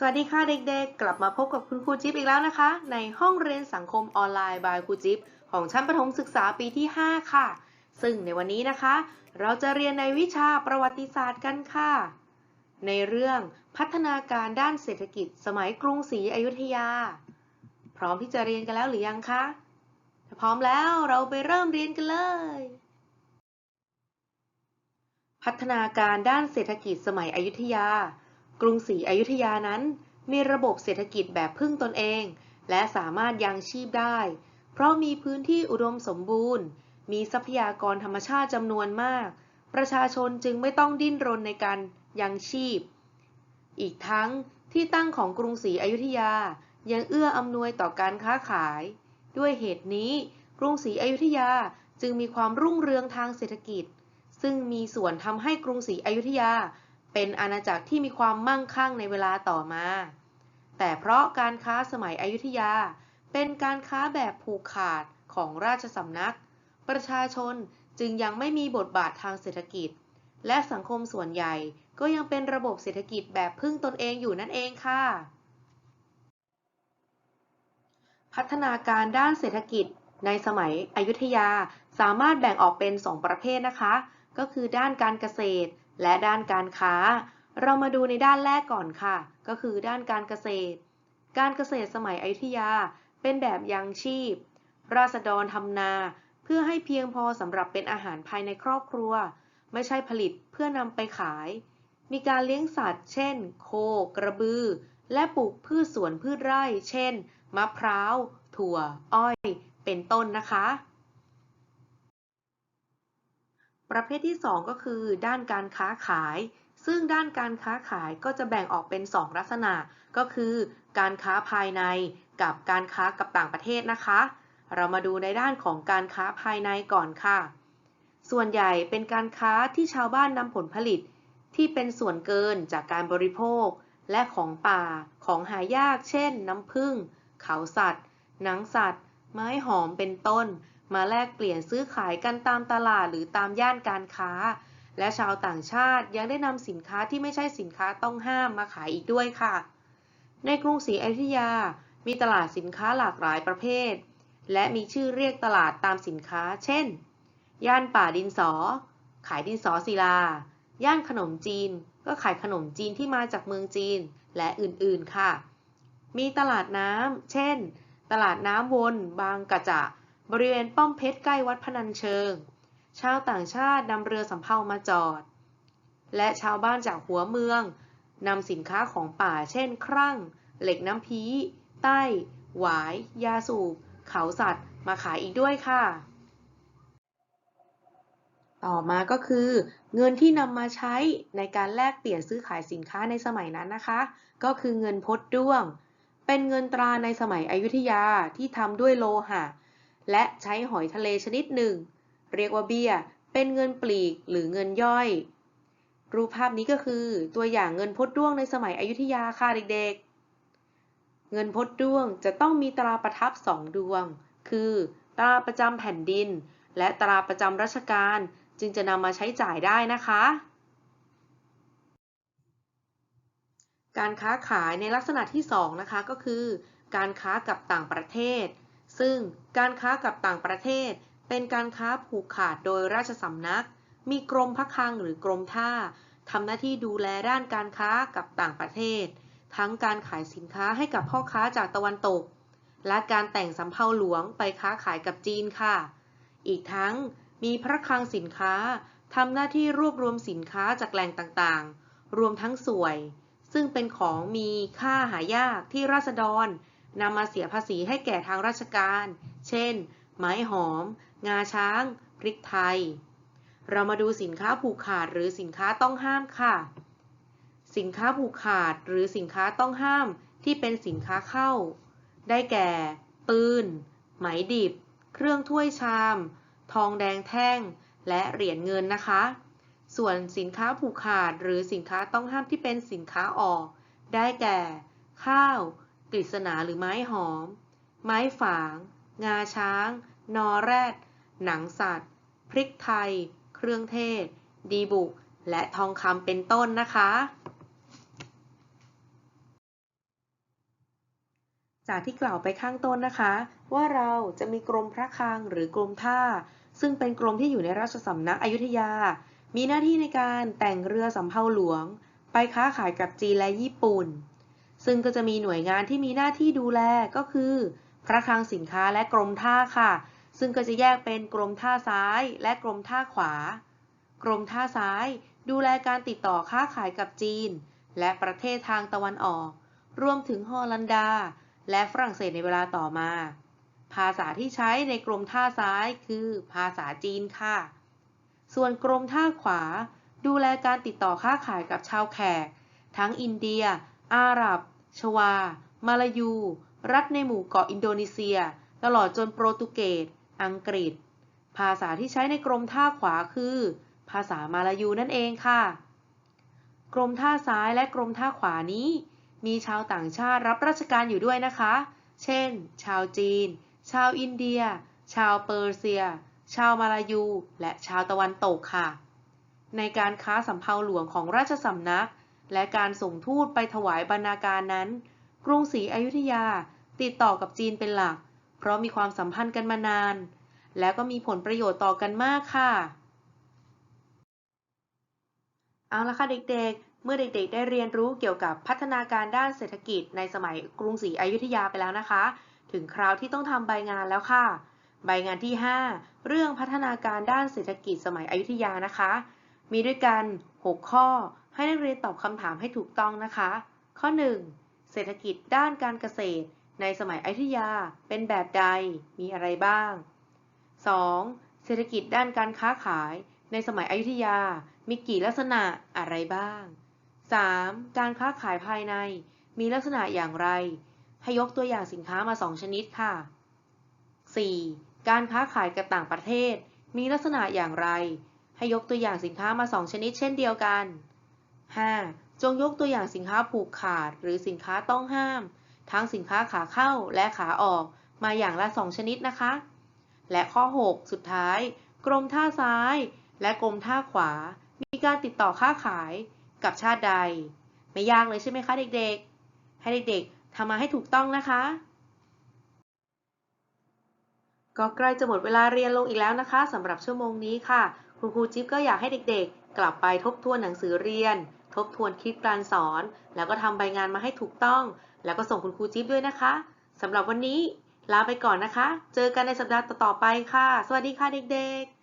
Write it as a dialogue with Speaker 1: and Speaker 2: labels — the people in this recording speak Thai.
Speaker 1: สวัสดีค่ะเด็กๆ กลับมาพบกับคุณครูจิ๊บอีกแล้วนะคะ ในห้องเรียนสังคมออนไลน์บายครูจิ๊บของชั้นประถมศึกษาปีที่ 5 ค่ะ ซึ่งในวันนี้นะคะ เราจะเรียนในวิชาประวัติศาสตร์กันค่ะ ในเรื่องพัฒนาการด้านเศรษฐกิจ สมัยกรุงศรีอยุธยา พร้อมที่จะเรียนกันแล้วหรือยังคะถ้าพร้อมแล้วเราไปเริ่มเรียนกันเลย พัฒนาการด้านเศรษฐกิจสมัยอยุธยา กรุงศรีอยุธยานั้น มีระบบเศรษฐกิจแบบพึ่งตนเอง และสามารถยังชีพได้ เพราะมีพื้นที่อุดมสมบูรณ์ มีทรัพยากรธรรมชาติจำนวนมาก ประชาชนจึงไม่ต้องดิ้นรนในการยังชีพ อีกทั้งที่ตั้งของกรุงศรีอยุธยายังเอื้ออำนวยต่อการค้าขาย ด้วยเหตุนี้ กรุงศรีอยุธยาจึงมีความรุ่งเรืองทางเศรษฐกิจ ซึ่งมีส่วนทำให้กรุงศรีอยุธยา เป็นอาณาจักรที่มีความมั่งคั่งในเวลาต่อมา แต่เพราะการค้าสมัยอยุธยา เป็นการค้าแบบผูกขาดของราชสำนัก ประชาชนจึงยังไม่มีบทบาททางเศรษฐกิจ และสังคมส่วนใหญ่ก็ยังเป็นระบบเศรษฐกิจแบบพึ่งตนเองอยู่นั่นเองค่ะ พัฒนาการด้านเศรษฐกิจในสมัยอยุธยาสามารถแบ่งออกเป็น 2 ประเภทนะคะ ก็คือด้านการเกษตร และด้านการค้า เรามาดูในด้านแรกก่อนค่ะ ก็คือด้านการเกษตร การเกษตรสมัยอยุธยาเป็นแบบยังชีพ ราษฎรทำนา เพื่อให้เพียงพอสำหรับเป็นอาหารภายในครอบครัว ไม่ใช่ผลิตเพื่อนำไปขาย มีการเลี้ยงสัตว์ เช่น โค กระบือ และปลูกพืชสวนพืชไร่ เช่น มะพร้าว ถั่ว อ้อย เป็นต้นนะคะ ประเภทที่ 2 ก็คือด้านการค้าขาย ซึ่งด้านการค้าขายก็จะแบ่งออกเป็น 2 ลักษณะ ก็คือการค้าภายในกับการค้ากับต่างประเทศนะคะ เรามาดูในด้านของการค้าภายในก่อนค่ะ ส่วนใหญ่เป็นการค้าที่ชาวบ้านนำผลผลิต ที่เป็นส่วนเกินจากการบริโภค และของป่าของหายาก เช่น น้ำผึ้งเขาสัตว์ หนังสัตว์ ไม้หอมเป็นต้น มาแลกเปลี่ยนซื้อขายกันตามตลาดหรือตามย่านการค้า และชาวต่างชาติยังได้นำสินค้าที่ไม่ใช่สินค้าต้องห้ามมาขายอีกด้วยค่ะ ในกรุงศรีอยุธยา มีตลาดสินค้าหลากหลายประเภท และมีชื่อเรียกตลาดตามสินค้า เช่น ย่านป่าดินสอ ขายดินสอศิลา ย่านขนมจีน ก็ขายขนมจีนที่มาจากเมืองจีน และอื่นๆค่ะ มีตลาดน้ำ เช่น ตลาดน้ำวน บางกระจะ บริเวณป้อมเพชรใกล้วัดพนัญเชิง ชาวต่างชาตินำเรือสำเภามาจอด และชาวบ้านจากหัวเมืองนำสินค้าของป่าเช่น ครั่ง เหล็กน้ำพีใต้ หวาย ยาสูบ เขาสัตว์ มาขายอีกด้วยค่ะ ต่อมาก็คือ เงินที่นำมาใช้ในการแลกเปลี่ยนซื้อขายสินค้าในสมัยนั้นนะคะ ก็คือเงินพดด้วง เป็นเงินตราในสมัยอยุธยาที่ทำด้วยโลหะ และใช้หอยทะเลชนิดหนึ่ง เรียกว่าเบี้ย เป็นเงินปลีกหรือเงินย่อย รูปภาพนี้ก็คือตัวอย่างเงินพดด้วงในสมัยอยุธยาค่ะเด็กๆ เงินพดด้วงจะต้องมีตราประทับสองดวง คือตราประจำแผ่นดิน และตราประจำราชการจึงจะนำมาใช้จ่ายได้นะคะ การค้าขายในลักษณะที่ 2 นะคะก็คือ การค้ากับต่างประเทศ ซึ่งการค้ากับต่างประเทศ เป็นการค้าผูกขาดโดยราชสำนัก มีกรมพระคลังหรือกรมท่าทำหน้าที่ดูแลด้านการค้ากับต่างประเทศ ทั้งการขายสินค้าให้กับพ่อค้าจากตะวันตก และการแต่งสำเภาหลวงไปค้าขายกับจีนค่ะ อีกทั้งมีพระคลังสินค้าทำหน้าที่รวบรวมสินค้าจากแหล่งต่างๆ รวมทั้งสวย ซึ่งเป็นของมีค่าหายากที่ราษฎร นำมาเสียภาษีให้แก่ทางราชการ เช่น ไม้หอม งาช้าง พริกไทย เรามาดูสินค้าผูกขาดหรือสินค้าต้องห้ามค่ะ สินค้าผูกขาดหรือสินค้าต้องห้ามที่เป็นสินค้าเข้า ได้แก่ ปืน ไหมดิบ เครื่องถ้วยชาม ทองแดงแท่ง และเหรียญเงินนะคะ ส่วนสินค้าผูกขาดหรือสินค้าต้องห้ามที่เป็นสินค้าออก ได้แก่ ข้าว กฤษณาหรือไม้หอม ไม้ฝาง งาช้าง นอแรด หนังสัตว์ พริกไทย เครื่องเทศ ดีบุก และทองคำเป็นต้นนะคะ จากที่กล่าวไปข้างต้นนะคะ ว่าเราจะมีกรมพระคลังหรือกรมท่า ซึ่งเป็นกรมที่อยู่ในราชสำนักอยุธยา มีหน้าที่ในการแต่งเรือสำเภาหลวง ไปค้าขายกับจีนและญี่ปุ่น ซึ่งก็จะมีหน่วยงานที่มีหน้าที่ดูแลก็คือ พระคลังสินค้าและกรมท่าค่ะ ซึ่งก็จะแยกเป็นกรมท่าซ้ายและกรมท่าขวา กรมท่าซ้าย ดูแลการติดต่อค้าขายกับจีน และประเทศทางตะวันออก รวมถึงฮอลันดา และฝรั่งเศสในเวลาต่อมา ภาษาที่ใช้ในกรมท่าซ้ายคือ ภาษาจีนค่ะ ส่วนกรมท่าขวา ดูแลการติดต่อค้าขายกับชาวแขก ทั้งอินเดีย อาหรับ ชวา มาลายู รัฐในหมู่เกาะอินโดนีเซีย ตลอดจนโปรตุเกส อังกฤษ ภาษาที่ใช้ในกรมท่าขวาคือ ภาษามาลายูนั่นเองค่ะ กรมท่าซ้ายและกรมท่าขวานี้ มีชาวต่างชาติรับราชการอยู่ด้วยนะคะ เช่น ชาวจีน ชาวอินเดีย ชาวเปอร์เซีย ชาวมาลายู และชาวตะวันตกค่ะ ในการค้าสำเภาหลวงของราชสำนัก และการส่งทูตไปถวายบรรณาการนั้น กรุงศรีอยุธยาติดต่อกับจีนเป็นหลัก เพราะมีความสัมพันธ์กันมานาน และก็มีผลประโยชน์ต่อกันมากค่ะ เอาละค่ะเด็กๆ เมื่อเด็กๆ ได้เรียนรู้เกี่ยวกับพัฒนาการด้านเศรษฐกิจในสมัยกรุงศรีอยุธยาไปแล้วนะคะ ถึงคราวที่ต้องทำใบงานแล้วค่ะ ใบงานที่ 5 เรื่องพัฒนาการด้านเศรษฐกิจสมัยอยุธยานะคะ มีด้วยกัน 6 ข้อ ให้นักเรียนตอบคำถามให้ถูกต้องนะคะ ข้อ 1. เศรษฐกิจด้านการเกษตร ในสมัยอยุธยาเป็นแบบใด มีอะไรบ้าง 2. เศรษฐกิจด้านการค้าขาย ในสมัยอยุธยา มีกี่ลักษณะอะไรบ้าง 3. การค้าขายภายใน มีลักษณะอย่างไร ให้ยกตัวอย่างสินค้ามา 2 ชนิดค่ะ 4. การค้าขายกับต่างประเทศ มีลักษณะอย่างไร ให้ยกตัวอย่างสินค้ามา 2 ชนิดเช่นเดียวกัน 5. จงยกตัวอย่างสินค้าผูกขาด หรือสินค้าต้องห้าม ทั้งสินค้าขาเข้าและขาออกมาอย่างละ 2 ชนิดนะคะ และข้อ 6 สุดท้าย กรมท่าซ้าย และกรมท่าขวา มีการติดต่อค้าขายกับชาติใด ไม่ยากเลยใช่ไหมคะเด็กๆ ให้เด็กๆทำมาให้ถูกต้องนะคะ ก็ใกล้จะหมดเวลาเรียนลงอีกแล้วนะคะสำหรับชั่วโมงนี้ค่ะ คุณครูจิ๊บก็อยากให้เด็กๆ กลับไปทบทวนหนังสือเรียน ทบทวนคลิปการสอน แล้วก็ทำใบงานมาให้ถูกต้อง แล้วก็ส่งคุณครูจิ๊บด้วยนะคะสำหรับวันนี้ลาไปก่อนนะคะ เจอกันในสัปดาห์ต่อๆไปค่ะ สวัสดีค่ะเด็กๆ